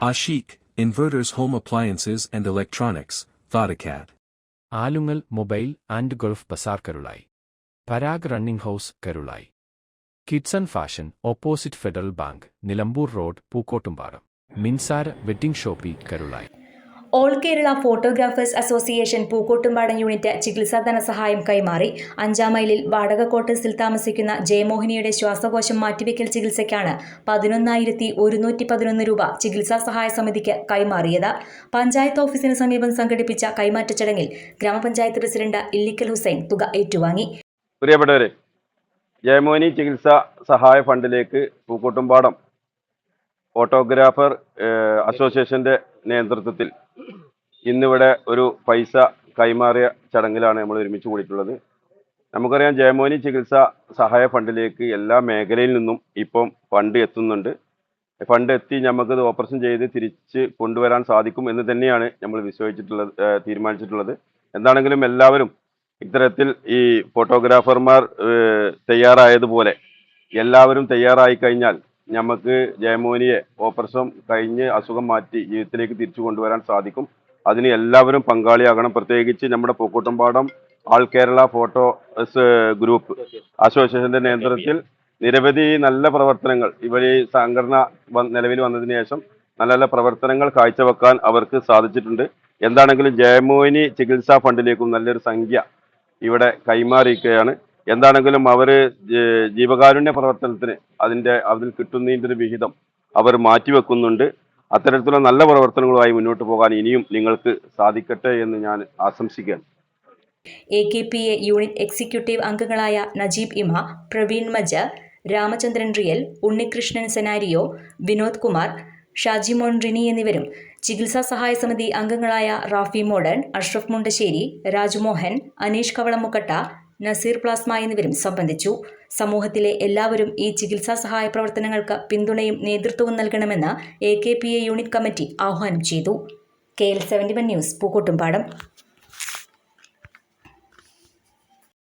Ashik, Inverters Home Appliances and Electronics, Vodacad. Alungal mobile and gulf bazaar Karulai Parag running house Karulai Kidson fashion opposite Federal Bank Nilambur road Pookkottumpadam Minsara wedding shoppy Karulai All Kerala photographers association Pookkottumpadam unit ചികിത്സാ ധനസഹായം കൈമാറി. അഞ്ചാം മൈലിൽ വാടക ക്വാർട്ടേഴ്സിൽ താമസിക്കുന്ന ജയമോഹിനിയുടെ ശ്വാസകോശം മാറ്റിവെക്കൽ ചികിത്സയ്ക്കാണ് പതിനൊന്നായിരത്തി ഒരുന്നൂറ്റി പതിനൊന്ന് രൂപ ചികിത്സാ സഹായ സമിതിക്ക് കൈമാറിയത്. പഞ്ചായത്ത് ഓഫീസിന് സമീപം സംഘടിപ്പിച്ച കൈമാറ്റ ചടങ്ങിൽ ഗ്രാമപഞ്ചായത്ത് പ്രസിഡന്റ് ഇല്ലിക്കൽ ഹുസൈൻ തുക ഏറ്റുവാങ്ങി. പ്രിയപ്പെട്ടവരെ ജയമോഹിനി ചികിത്സാ സഹായ ഫണ്ടിലേക്ക് പൂക്കോട്ടുംപാടം ഫോട്ടോഗ്രാഫർ അസോസിയേഷന്റെ നേതൃത്വത്തിൽ ഇന്നിവിടെ ഒരു പൈസ കൈമാറിയ ചടങ്ങിലാണ് നമ്മൾ ഒരുമിച്ച് കൂടിയിട്ടുള്ളത്. നമുക്കറിയാം ജയമോനി ചികിത്സ സഹായ ഫണ്ടിലേക്ക് എല്ലാ മേഖലയിൽ നിന്നും ഇപ്പം ഫണ്ട് എത്തുന്നുണ്ട്. ഫണ്ട് എത്തി നമുക്കത് ഓപ്പറേഷൻ ചെയ്ത് തിരിച്ച് കൊണ്ടുവരാൻ സാധിക്കും എന്ന് തന്നെയാണ് നമ്മൾ വിശ്വസിച്ചിട്ടുള്ളത് തീരുമാനിച്ചിട്ടുള്ളത്. എന്താണെങ്കിലും എല്ലാവരും ഇത്തരത്തിൽ ഈ ഫോട്ടോഗ്രാഫർമാർ തയ്യാറായതുപോലെ എല്ലാവരും തയ്യാറായി കഴിഞ്ഞാൽ നമുക്ക് ജയമോനിയെ ഓപ്പറേഷൻ കഴിഞ്ഞ് അസുഖം മാറ്റി ജീവിതത്തിലേക്ക് തിരിച്ചു കൊണ്ടുവരാൻ സാധിക്കും. അതിന് എല്ലാവരും പങ്കാളിയാകണം. പ്രത്യേകിച്ച് നമ്മുടെ Pookkottumpadam all Kerala photo group അസോസിയേഷന്റെ നേതൃത്വത്തിൽ നിരവധി നല്ല പ്രവർത്തനങ്ങൾ ഇവർ ഈ സംഘടന നിലവിൽ വന്നതിന് ശേഷം നല്ല നല്ല പ്രവർത്തനങ്ങൾ കാഴ്ചവെക്കാൻ അവർക്ക് സാധിച്ചിട്ടുണ്ട്. എന്താണെങ്കിലും ജയമോഹിനി ചികിത്സാ ഫണ്ടിലേക്കും നല്ലൊരു സംഖ്യ ഇവിടെ കൈമാറിയിരിക്കുകയാണ്. എന്താണെങ്കിലും അവർ ജീവകാരുണ്യ പ്രവർത്തനത്തിന് അതിന്റെ അതിൽ കിട്ടുന്നതിന്റെ ഒരു വിഹിതം അവർ മാറ്റിവെക്കുന്നുണ്ട്. അത്തരത്തിലുള്ള നല്ല പ്രവർത്തനങ്ങളുമായി മുന്നോട്ട് പോകാൻ ഇനിയും നിങ്ങൾക്ക് സാധിക്കട്ടെ എന്ന് ഞാൻ ആശംസിക്കുകയാണ് A K P A unit executive അംഗങ്ങളായ നജീബ് ഇമ പ്രവീൺ മജ രാമചന്ദ്രൻ റിയൽ ഉണ്ണികൃഷ്ണൻ സെനാരിയോ വിനോദ് കുമാർ ഷാജിമോൻ റിനി എന്നിവരും ചികിത്സാ സഹായ സമിതി അംഗങ്ങളായ റാഫി മോഡൻ അഷ്റഫ് മുണ്ടശ്ശേരി രാജ്മോഹൻ അനീഷ് കവളമുക്കട്ട നസീർ പ്ലാസ്മ എന്നിവരും സംബന്ധിച്ചു. സമൂഹത്തിലെ എല്ലാവരും ഈ ചികിത്സാ സഹായ പ്രവർത്തനങ്ങൾക്ക് പിന്തുണയും നേതൃത്വവും നൽകണമെന്ന് A K P A unit committee ആഹ്വാനം ചെയ്തു. K L seventy one news Pookkottumpadam.